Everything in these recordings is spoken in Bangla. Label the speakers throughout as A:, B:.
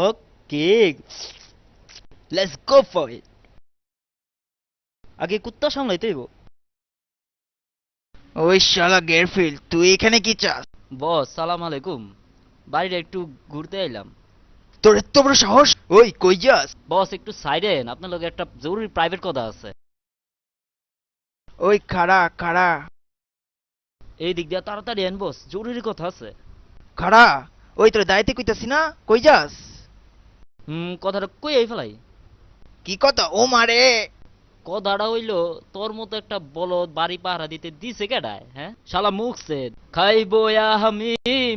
A: Okay let's go for it আগে কুত্তা সামলাইতে হইব।
B: ওই শালা গেরফিল্ড তুই এখানে কি চাস?
A: বস সালাম আলাইকুম। বাড়িটা একটু ঘুরতে এলাম
B: তোর এত বড় সাহস? ওই কই যাস?
A: বস একটু সাইডেন আপনার লগে একটা জরুরি প্রাইভেট কথা আছে।
B: ওই খাড়া খাড়া।
A: এই দিক দিয়ে তাড়াতাড়ি এন বস জরুরি কথা আছে।
B: খাড়া? ওই তোর দায়িত্বে কইতাছি না কই যাস?
A: হুম কথাটা কই এই ফেলাই?
B: কি কথা? ও মারে।
A: কথাটা হইল তোর মতো একটা বলদ বাড়ি পাহারা দিতে দিছে কেডায় হ্যাঁ? শালা মুখছে খাইবো আমি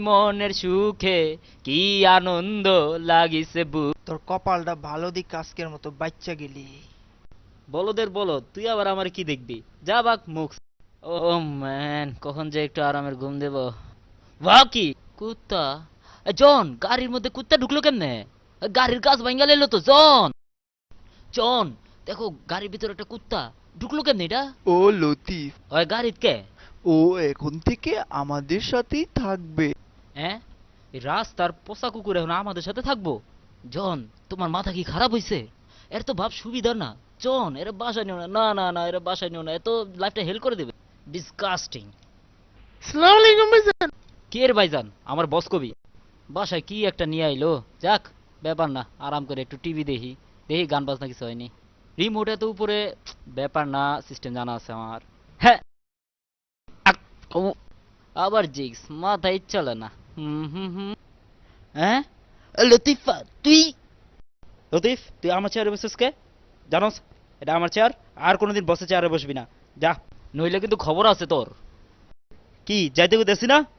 A: মনের সুখে কি আনন্দ লাগিছে বু
B: তোর কপালটা ভালো দিক আজকের মতো বাচ্চা গেলি।
A: বলদের বলদ তুই আবার আমার কি দেখবি? যা বাক মুখ ও ম্যান কখন যে একটু আরামের ঘুম দেব। কি? কুত্তা। জন গাড়ির মধ্যে কুত্তা ঢুকলো কেমনে? গাড়ির কাজ ভাঙ্গা লাইলো তো জন। জন দেখো গাড়ির ভিতরে একটা কুত্তা ঢুকলো কেমনে এটা?
C: ও লতিফ।
A: ওই গাড়িত কে?
C: ও এখন থেকে আমাদের সাথেই থাকবে।
A: হ্যাঁ এই রাস্তার পোষা কুকুর এখন আমাদের সাথে থাকব। জন তোমার মাথা কি খারাপ হইছে? এর তো ভাব সুবিধা না। জন এর বাসায় নিও না। না না না এর বাসায় নিও না। এত লাইফটা হেল করে দেবে। ডিসকাস্টিং কে এর ভাইজান? আমার বস কবি। বাসায় কি একটা নিয়ে আইলো? যাক, ব্যাপার না, আরাম করে একটু টিভি দেখি। দেখি গান বাজনা কিছু হয়নি। রিমোটে তো উপরে, ব্যাপার না সিস্টেম জানা আছে আমার। হ্যাঁ। আবার জিক্স মাথায় চলে না। হ্যাঁ? লতিফা, তুই? লতিফ, তুই আমার চেয়ারে বসিস কে? জানোস, এটা আমার চেয়ার আর কোনোদিন বসে চেয়ারে বসবি না। যা, নইলে কিন্তু খবর আছে তোর। কি, যাইতে দেখছি না?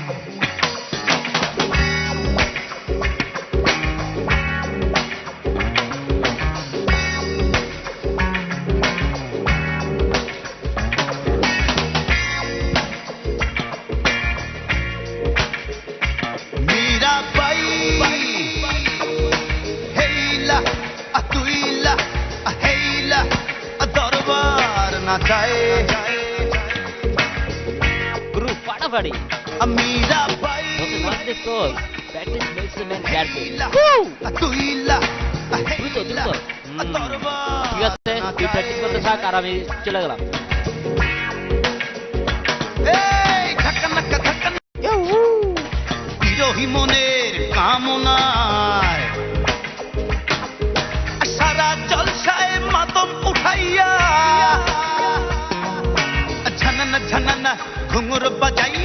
A: Practice makes a man ঠিক আছে তুই প্র্যাকটিস করতে থাক আর আমি চলে গেলাম।
D: মনের কামনায় घुंगुर बजाई